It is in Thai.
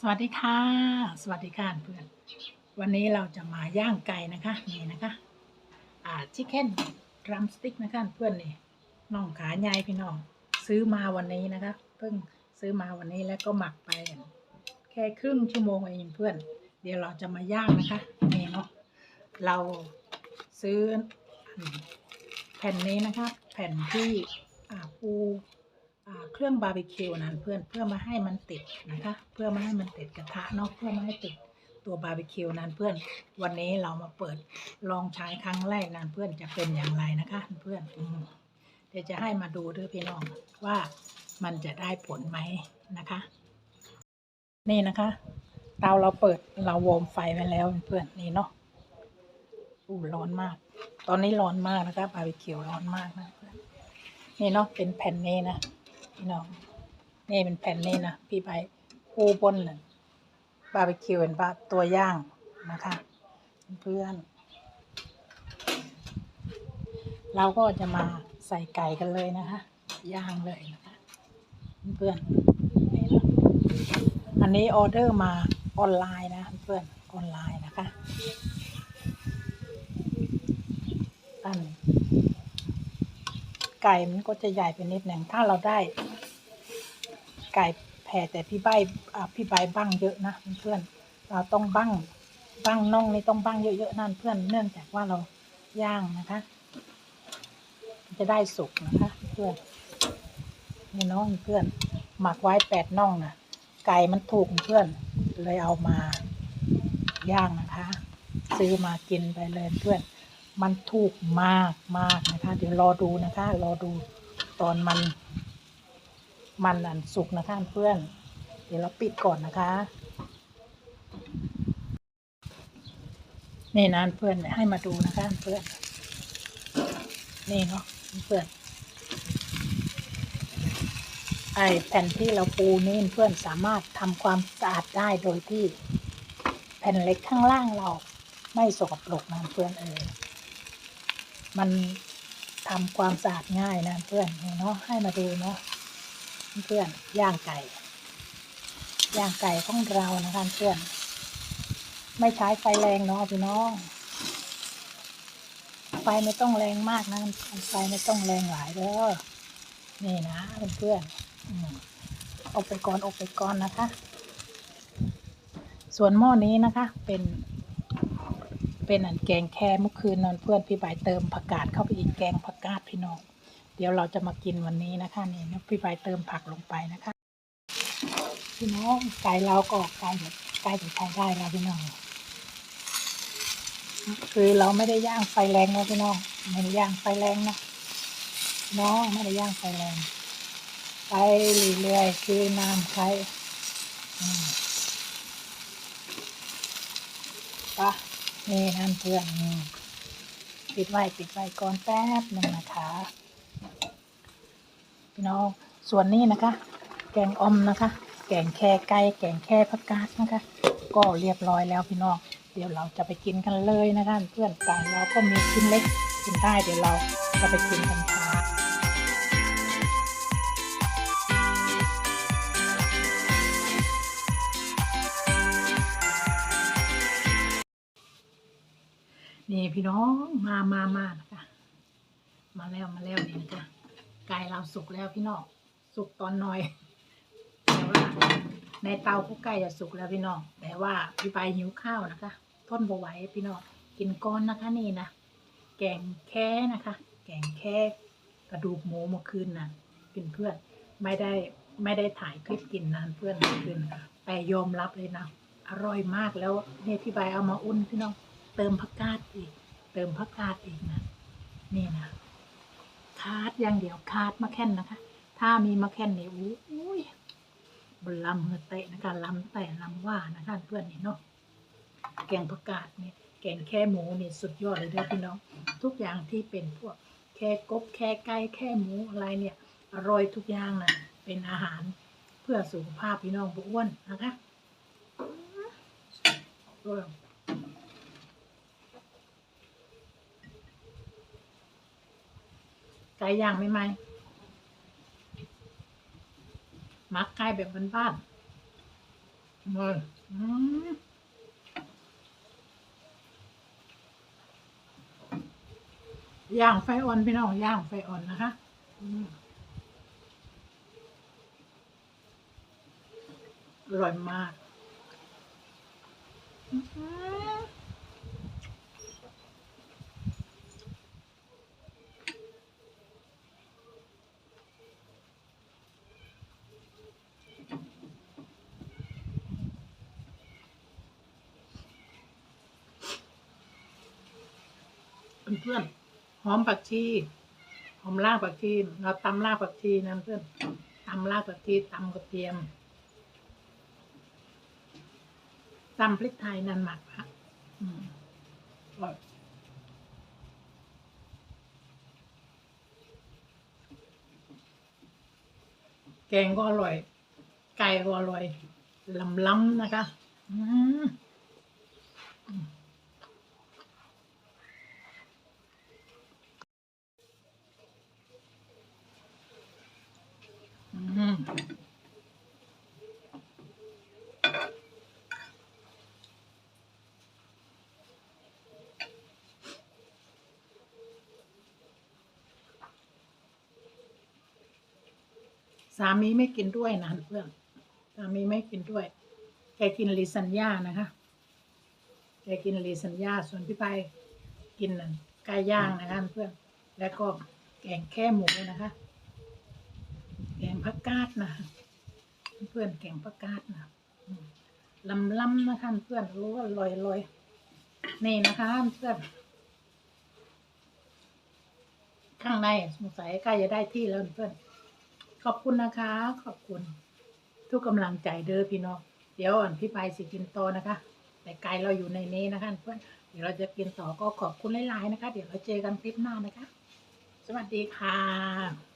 สวัสดีค่ะ สวัสดีค่ะเพื่อน วันนี้เราจะมาย่างไก่นะคะ นี่นะคะอ่าชิคเก้นรัมสติ๊กนะคะเพื่อนนี่น้องขาใหญ่พี่น้อง ซื้อมาวันนี้นะคะ เพิ่งซื้อมาวันนี้แล้วก็หมักไป แค่ครึ่งชั่วโมงเองเพื่อน เดี๋ยวเราจะมาย่างนะคะนี่เนาะเราซื้อแผ่นนี้นะคะ แผ่นที่อ่าปู เครื่องบาร์บีคิวนั้นเพื่อนเพื่อมาให้มันติดนะคะ เพื่อมาให้มันติดกระทะเนาะเพื่อมาให้ติดตัวบาร์บีคิวนั้นเพื่อนวันนี้เรามาเปิดลองใช้ครั้งแรกนั้นเพื่อนจะเป็นอย่างไรนะคะเพื่อนเดี๋ยวจะให้มาดูด้วยพี่น้องว่ามันจะได้ผลไหมนะคะ นี่นะคะ เตาเราเปิดเราวอร์มไฟไว้แล้วเพื่อนนี่เนาะอู้ร้อนมาก ตอนนี้ร้อนมากนะคะบาร์บีคิวร้อนมากนะเพื่อนนี่เนาะเป็นแผ่นนี้นะ พี่น้องนี่เป็นแผ่นนี้นะพี่ไปปูบนเลยบาร์บีคิวเป็นปะตัวย่างนะคะ เพื่อน เราก็จะมาใส่ไก่กันเลยนะคะ ย่างเลยนะคะ เพื่อนนี่นะอันนี้ออเดอร์มาออนไลน์นะเพื่อนออนไลน์นะคะอันไก่มันก็จะใหญ่ไปนิดหนึ่งถ้าเราได้ ไก่แผ่แต่พี่ใบพี่ใบบ้างเยอะนะเพื่อนเราต้องบ้างบ้างน่องนี่ต้องบ้างเยอะๆนั่นเพื่อนเนื่องจากว่าเราย่างนะคะ จะได้สุกนะคะ เพื่อนนี่น้องเพื่อน หมักไว้แปดน่องนะไก่มันถูกเพื่อน เลยเอามาย่างนะคะ ซื้อมากินไปเลยเพื่อน มันถูกมากมากนะคะ เดี๋ยวรอดูนะคะ รอดูตอนมัน มันอันสุกนะคะเพื่อน เดี๋ยวเราปิดก่อนนะคะ นี่นะเพื่อนให้มาดูนะคะเพื่อน นี่เนาะเพื่อนไอแผ่นที่เราปูนี่เพื่อนสามารถทำความสะอาดได้โดยที่ แผ่นเล็กข้างล่างเราไม่สกปรกนะเพื่อนเออ มันทำความสะอาดง่ายนะเพื่อนเนาะให้มาดูเนาะเพื่อนย่างไก่ ย่างไก่ของเรานะคะเพื่อน ไม่ใช้ไฟแรงเนาะพี่น้อง ไฟไม่ต้องแรงมากนะไฟไม่ต้องแรงหลายเด้อนี่นะเพื่อนออบไปก่อนอบไปก่อนนะคะ ส่วนหม้อนี้นะคะเป็น เป็นอันแกงแค่เมื่อคืนนอนเพื่อนพี่ใบายเติมผักกาดเข้าไปอีกแกงผักกาดพี่น้อง เดี๋ยวเราจะมากินวันนี้นะคะนี่นะพี่ใบายเติมผักลงไปนะคะพี่น้องไก่เราก็ไก่แบบไก่จะใช้ได้แล้วพี่น้องคือเราไม่ได้ย่างไฟแรงนะพี่น้องไม่ได้ย่างไฟแรงนะน้องไม่ได้ย่างไฟแรงไปเรื่อยๆคือน้ำใช้ปะ นี่นั่นเพื่อนปิดไว้ปิดไว้ก่อนแป๊บหนึ่งนะคะพี่น้องส่วนนี้นะคะ แกงออมนะคะ แกงแค่ไก่แกงแค่ผักกาดนะคะ ก็เรียบร้อยแล้วพี่น้องเดี๋ยวเราจะไปกินกันเลยนะคะเพื่อนไก่เราก็มีชิ้นเล็กกินได้เดี๋ยวเราจะไปกินกัน นี่พี่น้องมามามานะคะ มาแล้วมาแล้วนี่นะคะไก่เราสุกแล้วพี่น้องสุกตอนหน่อย แต่ว่าในเตาก็ใกล้จะสุกแล้วพี่น้องแต่ว่าพี่ใบหิวข้าวนะคะทนบไหว้พี่น้องกินก้อนนะคะนี่นะแกงแค่นะคะ แกงแค่กระดูกหมูเมื่อคืนนะกินเพื่อนไม่ได้ไม่ได้ถ่ายคลิปกินนานเพื่อนเมื่อคืนแต่ยอมรับเลยนะอร่อยมากแล้วเนี่ยพี่ใบเอามาอุ่นพี่น้อง เติมผักกาดอีก เติมผักกาดอีกนะ นี่นะ คาดอย่างเดียวคาดมะแค่นนะคะ ถ้ามีมะแค่นนี่อุ้ยบนลำเงเตะนะคะลำแต่ลำว่านะคะเพื่อนนี่เนาะ แกงผักกาดเนี่ยแกงแค่หมูเนี่ยสุดยอดเลยเด้อพี่น้อง ทุกอย่างที่เป็นพวกแค่กบแค่ไก่แค่หมูอะไรเนี่ย อร่อยทุกอย่างนะเป็นอาหารเพื่อสุขภาพพี่น้องบุอ้วนนะคะเออ ไก่ย่างไม่ไหมมักไก่แบบบ้านๆเลยอืมย่างไฟอ่อนพี่น้องย่างไฟอ่อนนะคะอร่อยมาก อื เพื่อนๆหอมผักชีหอมรากผักชีเราตำรากผักชีนะเพื่อนตำรากผักชีตำกระเทียมตำพริกไทยนันหมักอะอืมอร่อยแกงก็อร่อย ไก่ก็อร่อยลำล้ำๆนะคะ อืม อืม สามีไม่กินด้วยนะเพื่อนสามีไม่กินด้วย แกกินลิซันย่านะคะ แกกินลิซันย่าส่วนพี่ไปกินนันไก่ย่างนะคะเพื่อน แล้วก็แกงแค่หมูนะคะ แกงผักกาดนะเพื่อนแกงผักกาดนะลำลำๆนะคะเพื่อนรู้ว่าลอยลอยๆนี่นะคะเพื่อนข้างในสงสัยใกล้จะได้ที่แล้วเพื่อน ขอบคุณนะคะ ขอบคุณ ทุกกำลังใจเด้อพี่น้องเดี๋ยวอ่อนพี่ไปสิกินต่อนะคะ แต่ไกลเราอยู่ในนี้นะคะเพื่อนเดี๋ยวเราจะกินต่อก็ขอบคุณหลายๆนะคะ เดี๋ยวเราเจอกันคลิปหน้านะคะ สวัสดีค่ะ